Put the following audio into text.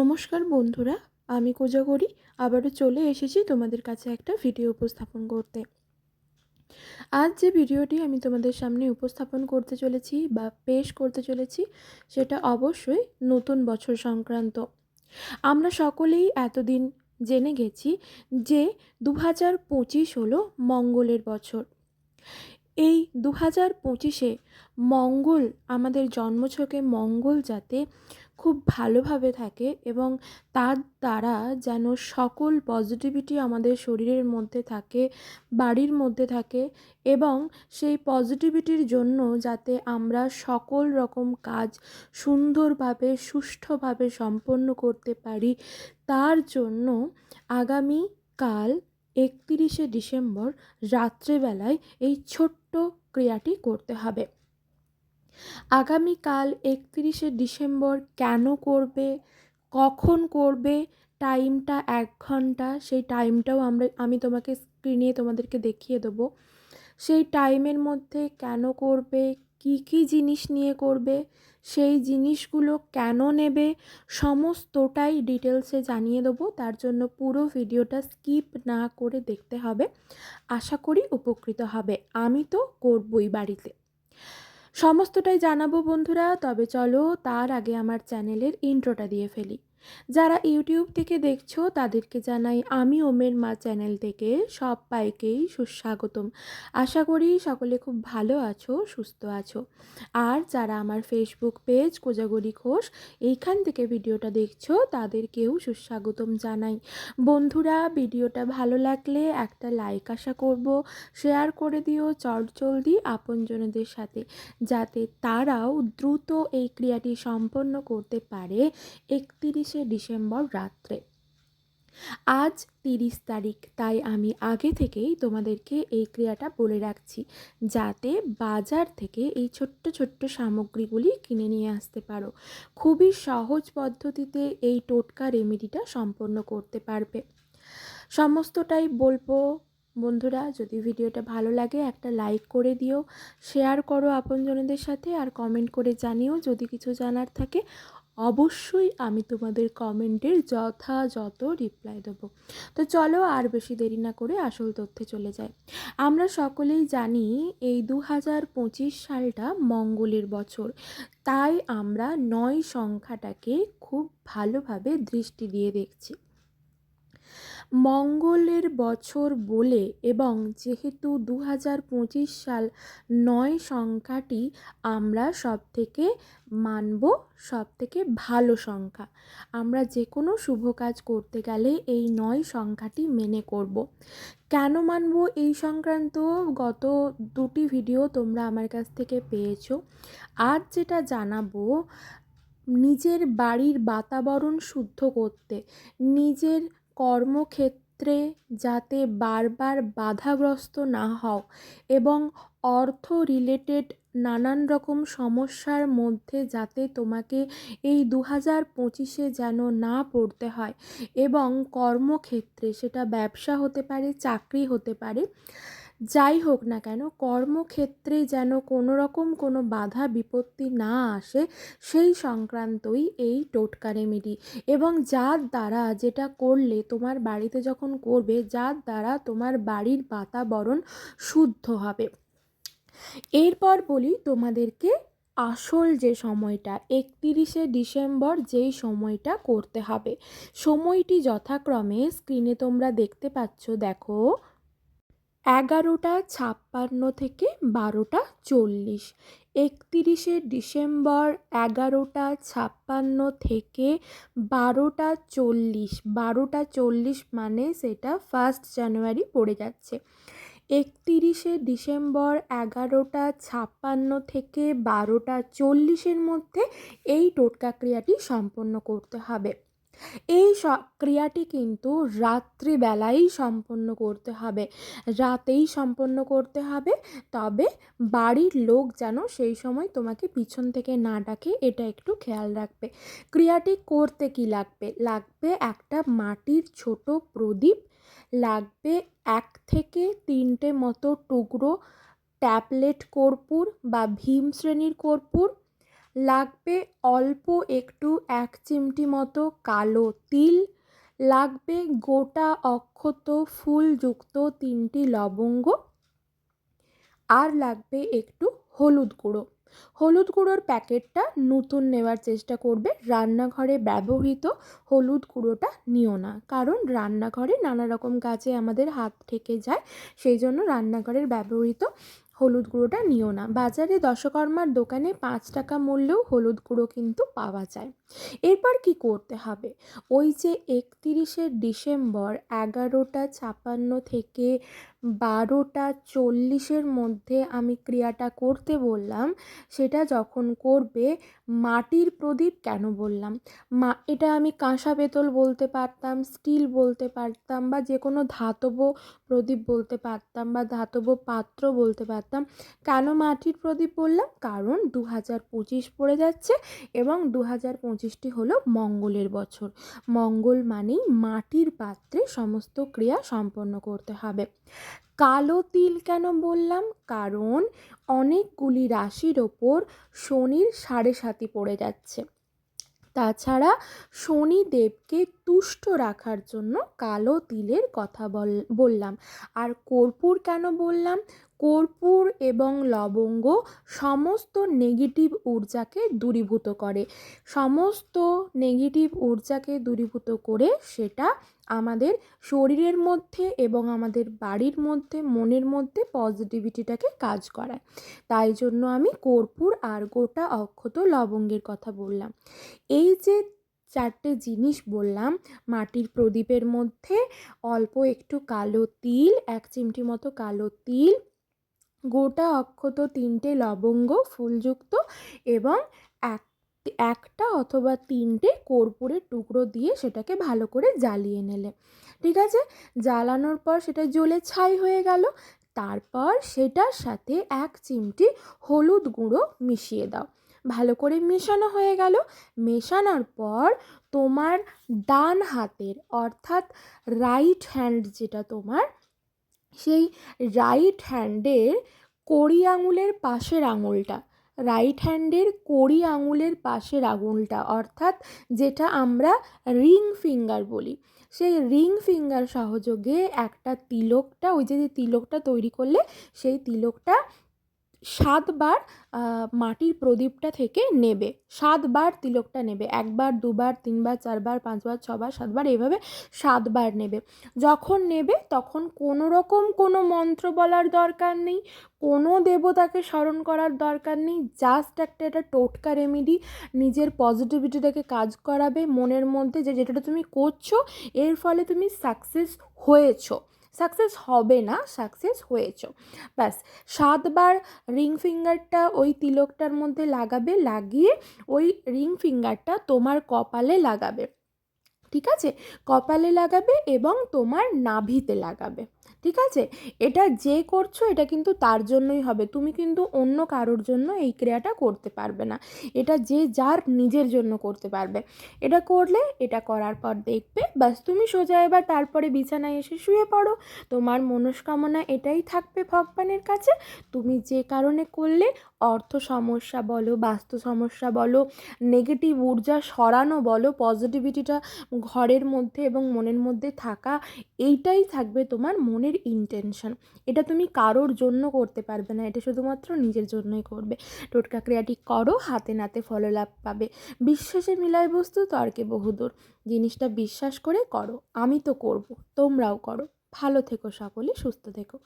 নমস্কার বন্ধুরা, আমি কোজাগরি আবারও চলে এসেছি তোমাদের কাছে একটা ভিডিও উপস্থাপন করতে। আজ যে ভিডিওটি আমি তোমাদের সামনে উপস্থাপন করতে চলেছি বা পেশ করতে চলেছি, সেটা অবশ্যই নতুন বছর সংক্রান্ত। আমরা সকলেই এতদিন জেনে গেছি যে দু হাজার পঁচিশ হলো মঙ্গলের বছর। এই দু হাজার পঁচিশে মঙ্গল, আমাদের জন্মছকে মঙ্গল যাতে খুব ভালোভাবে থাকে এবং তার দ্বারা যেন সকল পজিটিভিটি আমাদের শরীরের মধ্যে থাকে, বাড়ির মধ্যে থাকে এবং সেই পজিটিভিটির জন্য যাতে আমরা সকল রকম কাজ সুন্দরভাবে, সুষ্ঠুভাবে সম্পন্ন করতে পারি, তার জন্য আগামী কাল একতিরিশে ডিসেম্বর রাত্রেবেলায় এই ছোট্ট ক্রিয়াটি করতে হবে। আগামীকাল একত্রিশে ডিসেম্বর কেন করবে? কখন করবে? টাইমটা এক ঘণ্টা। সেই টাইমটাও আমরা, আমি তোমাকে স্ক্রিনে তোমাদেরকে দেখিয়ে দেবো। সেই টাইমের মধ্যে কেন করবে? কি কি জিনিস নিয়ে করবে? সেই জিনিসগুলো কেন নেবে? সমস্তটাই ডিটেলসে জানিয়ে দেবো। তার জন্য পুরো ভিডিওটা স্কিপ না করে দেখতে হবে। আশা করি উপকৃত হবে। আমি তো করবই বাড়িতে। সমস্তটাই জানাব বন্ধুরা। তবে চলো তার আগে আমার চ্যানেলের ইন্ট্রোটা দিয়ে ফেলি। যারা ইউটিউব থেকে দেখছ, তাদেরকে জানাই আমি ওমের মা চ্যানেল থেকে সব পাইকেই সুস্বাগতম। আশা করি সকলে খুব ভালো আছো, সুস্থ আছো। আর যারা আমার ফেসবুক পেজ কোজাগরি ঘোষ, এইখান থেকে ভিডিওটা দেখছ, তাদেরকেও সুস্বাগতম জানাই। বন্ধুরা, ভিডিওটা ভালো লাগলে একটা লাইক আশা করব শেয়ার করে দিও চটজলদি আপনজনদের সাথে, যাতে তারাও দ্রুত এই ক্রিয়াটি সম্পন্ন করতে পারে। একত্রিশ তিরিশে ডিসেম্বর রাত্রে। আজ তিরিশ তারিখ, তাই আমি আগে থেকেই তোমাদেরকে এই ক্রিয়াটা বলে রাখছি, যাতে বাজার থেকে এই ছোট্ট ছোট্ট সামগ্রীগুলি কিনে নিয়ে আসতে পারো। খুবই সহজ পদ্ধতিতে এই টোটকা রেমেডিটা সম্পন্ন করতে পারবে। সমস্তটাই বলব, বন্ধুরা, যদি ভিডিওটা ভালো লাগে একটা লাইক করে দিও, শেয়ার করো আপনজনদের সাথে আর কমেন্ট করে জানিও। যদি কিছু জানার থাকে অবশ্যই আমি তোমাদের কমেন্টের যথাযথ রিপ্লাই দেবো। তো চলো আর বেশি দেরি না করে আসল তথ্যে চলে যায় আমরা সকলেই জানি এই দু হাজার পঁচিশ সালটা মঙ্গলের বছর। তাই আমরা নয় সংখ্যাটাকে খুব ভালোভাবে দৃষ্টি দিয়ে দেখছি। মঙ্গলের বছর বলে এবং যেহেতু দু হাজার পঁচিশ সাল নয় সংখ্যাটি আমরা সব থেকে মানব সব থেকে ভালো সংখ্যা আমরা যে কোনো শুভ কাজ করতে গেলে এই নয় সংখ্যাটি মেনে করব। কেন মানব এই সংক্রান্ত গত দুটি ভিডিও তোমরা আমার কাছ থেকে পেয়েছ আজ যেটা জানাব, নিজের বাড়ির বাতাবরণ শুদ্ধ করতে, নিজের কর্মক্ষেত্রে যাতে বারবার বাধাগ্রস্ত না হও এবং অর্থ রিলেটেড নানান রকম সমস্যার মধ্যে যাতে তোমাকে এই দু হাজার পঁচিশে যেন না পড়তে হয় এবং কর্মক্ষেত্রে সেটা ব্যবসা হতে পারে, চাকরি হতে পারে যাই হোক না কেন, কর্মক্ষেত্রে যেন কোনো রকম কোনো বাধা বিপত্তি না আসে, সেই সংক্রান্তই এই টোটকা রেমেডি এবং যার দ্বারা যেটা করলে তোমার বাড়িতে যখন করবে, যার দ্বারা তোমার বাড়ির বাতাবরণ শুদ্ধ হবে। এরপর বলি তোমাদেরকে আসল যে সময়টা, একতিরিশে ডিসেম্বর যেই সময়টা করতে হবে। সময়টি যথাক্রমে স্ক্রিনে তোমরা দেখতে পাচ্ছ, দেখো। এগারোটা ছাপ্পান্ন থেকে বারোটা চল্লিশ। একতিরিশে ডিসেম্বর এগারোটা ছাপ্পান্ন থেকে বারোটা চল্লিশ। বারোটা চল্লিশ মানে সেটা ফার্স্ট জানুয়ারি পড়ে যাচ্ছে। একতিরিশে ডিসেম্বর এগারোটা ছাপ্পান্ন থেকে বারোটা চল্লিশের মধ্যে এই টোটকা ক্রিয়াটি সম্পন্ন করতে হবে। এই ক্রিয়াটি কিন্তু রাত্রিবেলাই সম্পন্ন করতে হবে। রাতেই সম্পন্ন করতে হবে, তবে বাড়ির লোক যেন সেই সময় তোমাকে পিছন থেকে না ডাকে, এটা একটু খেয়াল রাখবে। ক্রিয়াটি করতে কি লাগবে? লাগবে একটা মাটির ছোট প্রদীপ, লাগবে এক থেকে তিনটে মতো টুকরো ট্যাবলেট কর্পূর বা ভীম শ্রেণির কর্পূর লাগবে অল্প একটু এক চিমটি মতো কালো তিল, লাগবে গোটা অক্ষত ফুলযুক্ত তিনটি লবঙ্গ আর লাগবে একটু হলুদ গুঁড়ো। হলুদ গুঁড়োর প্যাকেটটা নতুন নেওয়ার চেষ্টা করবে। রান্নাঘরে ব্যবহৃত হলুদ গুঁড়োটা নিও না, কারণ রান্নাঘরে নানা রকম কাজে আমাদের হাত থেকে যায়, সেই জন্য রান্নাঘরের ব্যবহৃত হলুদ গুঁড়োটা নিও না। বাজারে দশকর্মার দোকানে পাঁচ টাকা মূল্যেও হলুদ গুঁড়ো কিন্তু পাওয়া যায়। এরপর কি করতে হবে? ওই যে একতিরিশে ডিসেম্বর এগারোটা ছাপান্ন থেকে বারোটা চল্লিশের মধ্যে আমি ক্রিয়াটা করতে বললাম, সেটা যখন করবে, মাটির প্রদীপ কেন বললাম? মা, এটা আমি কাঁসা পেতল বলতে পারতাম, স্টিল বলতে পারতাম, বা যে কোনো ধাতব প্রদীপ বলতে পারতাম, বা ধাতব পাত্র বলতে পারতাম, কেন মাটির প্রদীপ বললাম? কারণ দু হাজার পঁচিশ পড়ে যাচ্ছে এবং দু হাজার পঁচিশটি হলো মঙ্গলের বছর। মঙ্গল মানেই মাটির পাত্রে সমস্ত ক্রিয়া সম্পন্ন করতে হবে। কালো তিল কেন বললাম? কারণ অনেকগুলি রাশির ওপর শনির সাড়ে সাতি পড়ে যাচ্ছে। তাছাড়া শনিদেবকে তুষ্ট রাখার জন্য কালো তিলের কথা বল, বললাম। আর কর্পূর কেন বললাম? কর্পূর এবং লবঙ্গ সমস্ত নেগেটিভ ঊর্জাকে দূরীভূত করে। সমস্ত নেগেটিভ ঊর্জাকে দূরীভূত করে সেটা আমাদের শরীরের মধ্যে এবং আমাদের বাড়ির মধ্যে, মনের মধ্যে পজিটিভিটিটাকে কাজ করায়। তাই জন্য আমি কর্পূর আর গোটা অক্ষত লবঙ্গের কথা বললাম। এই যে চারটে জিনিস বললাম, মাটির প্রদীপের মধ্যে অল্প একটু কালো তিল, এক চিমটি মতো কালো তিল গোটা অক্ষত তিনটে লবঙ্গ ফুলযুক্ত এবং এক, একটা অথবা তিনটে কর্পূরের টুকরো দিয়ে সেটাকে ভালো করে জ্বালিয়ে নেলে। ঠিক আছে? জ্বালানোর পর সেটা জ্বলে ছাই হয়ে গেল। তারপর সেটার সাথে এক চিমটি হলুদ গুঁড়ো মিশিয়ে দাও। ভালো করে মেশানো হয়ে গেল। মেশানোর পর তোমার ডান হাতের, অর্থাৎ রাইট হ্যান্ড যেটা তোমার সেই রাইট হ্যান্ডের কড়ি আঙুলের পাশের আঙুলটা রাইট হ্যান্ডের কড়ি আঙুলের পাশের আঙুলটা, অর্থাৎ যেটা আমরা রিং ফিঙ্গার বলি। সেই রিং ফিঙ্গার সহযোগে একটা তিলকটা, ওই যে তিলকটা তৈরি করলে সেই তিলকটা সাতবার মাটির প্রদীপটা থেকে নেবে। সাতবার তিলকটা নেবে। একবার, দুবার, তিনবার, চারবার, পাঁচবার, ছবার, সাতবার, এভাবে সাতবার নেবে। যখন নেবে, তখন কোনো রকম কোনো মন্ত্র বলার দরকার নেই, কোনো দেবতাকে স্মরণ করার দরকার নেই জাস্ট একটা এটা টোটকা রেমিডি নিজের পজিটিভিটিটাকে কাজ করাবে, মনের মধ্যে যে, যেটা তুমি করছ, এর ফলে তুমি সাকসেস হয়েছো। সাকসেস হবে না, সাকসেস হয়েছ। ব্যাস, সাতবার রিং ফিঙ্গারটা ওই তিলকটার মধ্যে লাগাবে, লাগিয়ে ওই রিং ফিঙ্গারটা তোমার কপালে লাগাবে। ঠিক আছে? কপালে লাগাবে এবং তোমার নাভিতে লাগাবে। ঠিক আছে? এটা যে করছ, এটা কিন্তু তার জন্যই হবে। তুমি কিন্তু অন্য কারোর জন্য এই ক্রিয়াটা করতে পারবে না। এটা যে যার নিজের জন্য করতে পারবে। এটা করলে, এটা করার পর দেখবে, ব্যাস তুমি সোজা এবার তারপরে বিছানায় এসে শুয়ে পড়ো। তোমার মনস্কামনা এটাই থাকবে ভগবানের কাছে। তুমি যে কারণে করলে, অর্থ সমস্যা বলো, বাস্তু সমস্যা বলো নেগেটিভ ঊর্জা সরানো বলো পজিটিভিটিটা ঘরের মধ্যে এবং মনের মধ্যে থাকা, এইটাই থাকবে তোমার মনের ইন্টেনশন এটা তুমি কারোর জন্য করতে পারবে না, এটা শুধুমাত্র নিজের জন্যই করবে। টোটকা ক্রিয়াটি করো, হাতে নাতে ফললাভ পাবে। বিশ্বাসে মিলায় বস্তু, তর্কে বহুদূর। জিনিসটা বিশ্বাস করে করো, আমি তো করব, তোমরাও করো। ভালো থেকো সকলে, সুস্থ থেকো।